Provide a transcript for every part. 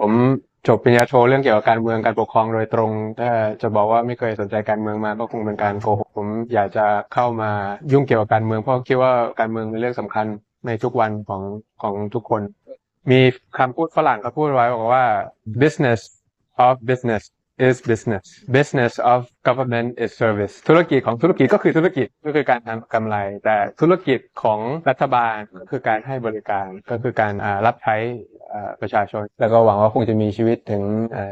ผมจบปริญญาโทเรื่องเกี่ยวกับการเมืองการปกครองโดยตรงถ้าจะบอกว่าไม่เคยสนใจการเมืองมาก็คงเป็นการโกหกผมอยากจะเข้ามายุ่งเกี่ยวกับการเมืองเพราะคิดว่าการเมืองเป็นเรื่องสำคัญในทุกวันของของทุกคน มีคำพูดฝรั่งเขาพูดไว้บอกว่า business of business is business business of government is service ธุรกิจของธุรกิจก็คือธุรกิจก็คือการทำกำไร แต่ธุรกิจของรัฐบาลก็คือการให้บริการก็คือการอ่ารับใช้ ประชาชน แล้วก็หวังว่าคงจะมีชีวิตถึง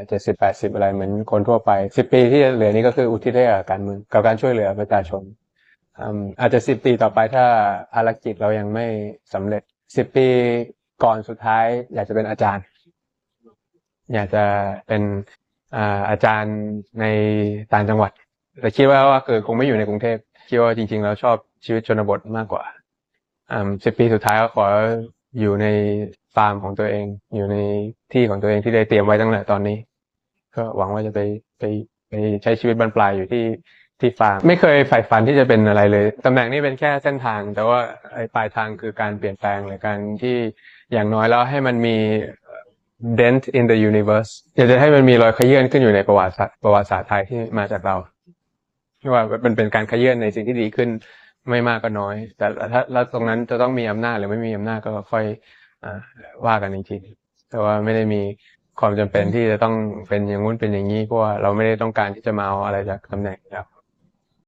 เจ็ดสิบแปดสิบอะไรเหมือนคนทั่วไปสิบปีที่เหลือนี้ก็คืออุทิศให้กับการเมืองกับการช่วยเหลือประชาชนอาจจะสิบปีต่อไปถ้าภารกิจเรายังไม่สำเร็จสิบปีก่อนสุดท้าย อยากจะเป็นอาจารย์ อยากจะเป็นอาจารย์ในต่างจังหวัด แต่คิดว่าว่าคือคงไม่อยู่ในกรุงเทพคิดว่าจริง ๆ แล้วชอบชีวิตชนบทมากกว่าอ่าสิบปีสุดท้ายก็ขออยู่ใน ฟาร์มของตัวเอง อยู่ในที่ของตัวเองที่ได้เตรียมไว้ตั้งแต่ตอนนี้ ก็หวังว่าจะไปไปไปใช้ชีวิตบรรปลายอยู่ที่ที่ฟาร์มไม่เคยใฝ่ฝันที่จะเป็นอะไรเลยตำแหน่งนี้เป็นแค่เส้นทาง แต่ว่าไอ้ปลายทางคือการเปลี่ยนแปลงหรือการที่อย่างน้อยแล้วให้มันมี dent in the universe อยากจะให้มันมีรอยขยื่นขึ้นอยู่ในประวัติศาสตร์ประวัติศาสตร์ไทยที่มาจากเราที่ว่ามันเป็นการขยื่นในสิ่งที่ดีขึ้นไม่มากก็น้อย แต่ถ้าแล้วตรงนั้นจะต้องมีอำนาจหรือไม่มีอำนาจก็ค่อย ว่ากันอีกทีแต่ว่าไม่ได้มีความจำเป็นที่จะต้องเป็นอย่างงู้นเป็นอย่างนี้เพราะว่าเราไม่ได้ต้องการที่จะมาเอาอะไรจากตำแหน่งครับ